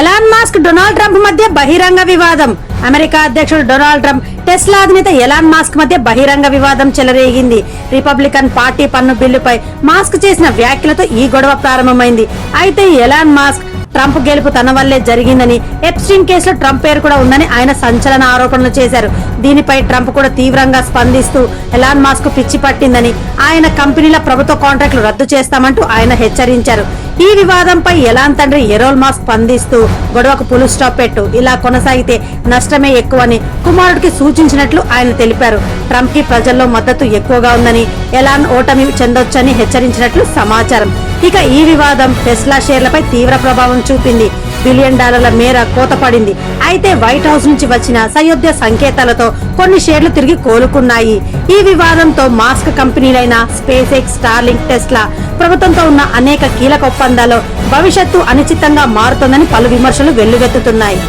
Elon Musk Donald Trump మధ్య బహిరంగ వివాదం. అమెరికా అధ్యక్షుడు డొనాల్డ్ ట్రంప్ టెస్లా అధినేత ఎలాన్ మాస్క్ మధ్య బహిరంగ వివాదం చెలరేగింది. రిపబ్లికన్ పార్టీ పన్ను బిల్లుపై మాస్క్ చేసిన వ్యాఖ్యలతో ఈ గొడవ ప్రారంభమైంది. అయితే ఎలాన్ మాస్క్ ట్రంప్ గెలుపు తన వల్లే జరిగిందని ఎప్స్టీన్ కేసులో ట్రంప్ పేరు కూడా ఉందని ఆయన సంచలన ఆరోపణలు చేశారు. దీనిపై ట్రంప్ కూడా తీవ్రంగా స్పందిస్తూ ఎలాన్ మాస్క్ పిచ్చి పట్టిందని ఆయన కంపెనీల ప్రభుత్వ కాంట్రాక్టులు రద్దు చేస్తామంటూ ఆయన హెచ్చరించారు. ఈ వివాదంపై ఎలాన్ తండ్రి ఎరోల్ మాస్క్ స్పందిస్తూ గొడవకు పులు స్టాప్ పెట్టు ఇలా కొనసాగితే నష్టమే ఎక్కువని కుమారుడికి సూచించినట్లు ఆయన తెలిపారు. ట్రంప్కి ప్రజల్లో మద్దతు ఎక్కువగా ఉందని ఎలాన్ ఓటమి చెందొచ్చని హెచ్చరించినట్లు సమాచారం. ఇక ఈ వివాదం టెస్లా షేర్లపై తీవ్ర ప్రభావం చూపింది. బిలియన్ డాలర్ల మేర కోత పడింది అయితే వైట్ హౌస్ నుంచి వచ్చిన సయోధ్య సంకేతాలతో కొన్ని షేర్లు తిరిగి కోలుకున్నాయి. ఈ వివాదంతో మాస్క్ కంపెనీలైన స్పేస్ ఎక్స్ స్టార్లింక్ టెస్లా ప్రభుత్వంతో ఉన్న అనేక కీలక ఒప్పందాలు భవిష్యత్తు అనిశ్చితంగా మారుతోందని పలు విమర్శలు వెల్లువెత్తుతున్నాయి.